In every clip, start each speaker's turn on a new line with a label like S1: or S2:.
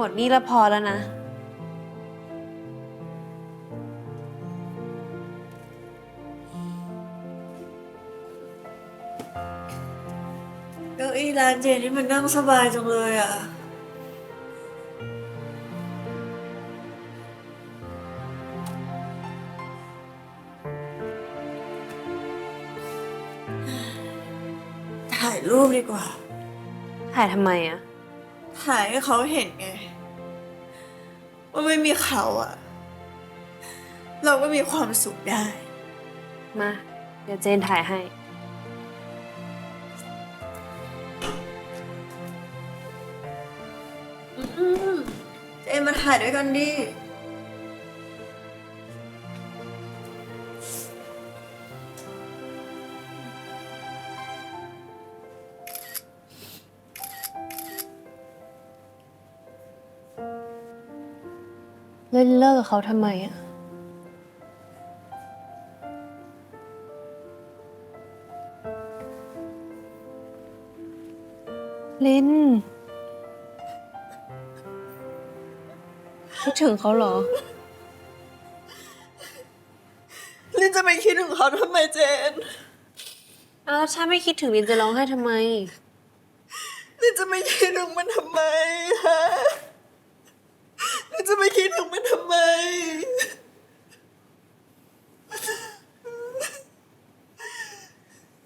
S1: หมดนี่ละพอแล้วนะ
S2: เก้าอี้ร้านเจนนี่มันนั่งสบายจังเลยอะ ถ่ายรูปดีกว่า
S1: ถ่ายทำไมอะ
S2: ถ่ายให้เขาเห็นไง ว่าไม่มีเขาอะเราก็มีความสุขได้
S1: มา เดี๋ยวเจนถ่ายให้
S2: อืมเจนมาถ่ายด้วยกันดิ
S1: เล่นเลิกกับเขาทำไมอะลินคิดถึงเขาเหรอ
S2: ลินจะไปคิดถึงเขาทำไมเจน
S1: อ้าวถ้าไม่คิดถึงลินจะร้องไห้ทำไม
S2: ลินจะไม่คิดถึงมันทำไมฮะลินจะไม่คิดถึงมันทำไม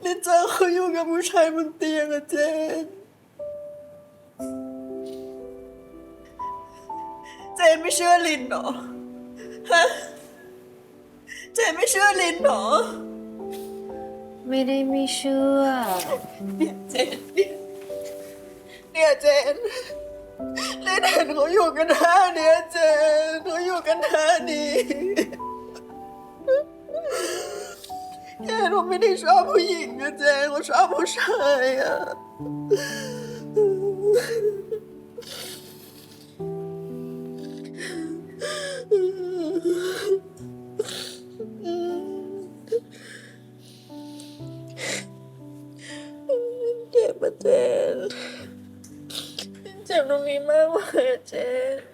S2: ลินเจอเขาอยู่กับ ผู้ชายบนเตียงอะเจน เจนไม่เชื่อลินเหรอฮะเจนไม่เชื่อลินเหรอ
S1: ไม่ได้ไม่เชื่อ
S2: เนี่ยเจนเนี่ยเนี่ยเจนเล่นเห็นเขาอยู่กันท่าเนี้ยเจนเขาอยู่กันท่านี้ เจนเขาไม่ได้ชอบผู้หญิงอะเจนเขาชอบผู้ชายอะเจ็บอะเจนเจ็บตรงนี้มากเลยอะเจน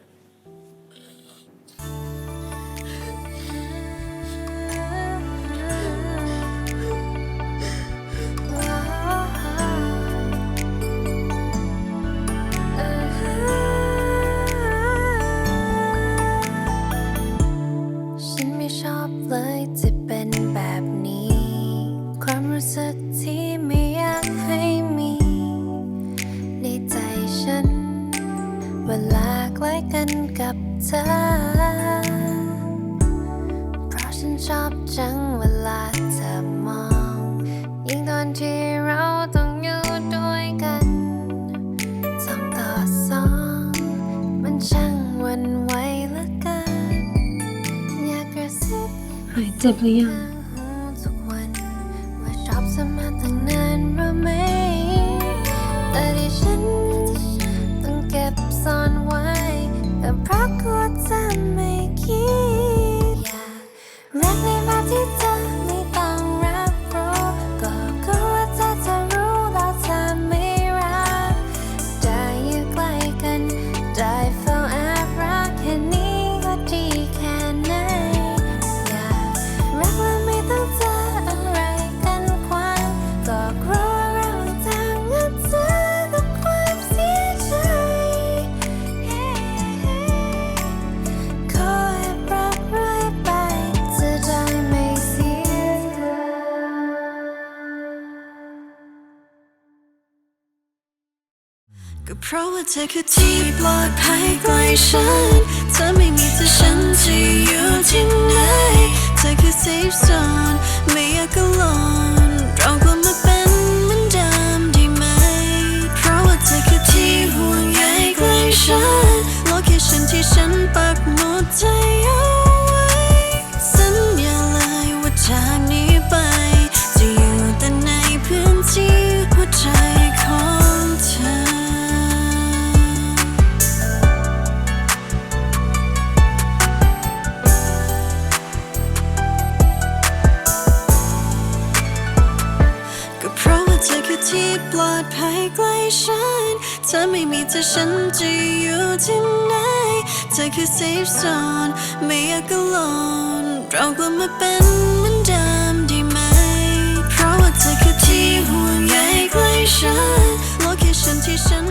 S3: เธอ เพราะฉันชอบจังเวลาเธอมอง ยิ่งตอนที่เราต้องอยู่ด้วยกันสองต่อสอง มันช่างวันไหวเหลือเกินอยากกระซิบ
S1: หายเจ็บหรือยัง
S3: ก็เพราะว่าเธอคือที่ปลอดภัยใกล้ฉันเธอไม่มีเธอฉันจะอยู่ที่ไหนเธอคือ safe zone ไม่อยา
S2: กกลัว ที่ปลอดภัยใกล้ฉันเธอไม่มีเธอฉันจะอยู่ที่ไหนเธอคือ safe zone ไม่อยากกังวลเรากลับมาเป็นเหมือนเดิมได้ไหม เพราะว่าเธอคือที่ห่วงใยใกล้ฉัน location ที่ฉัน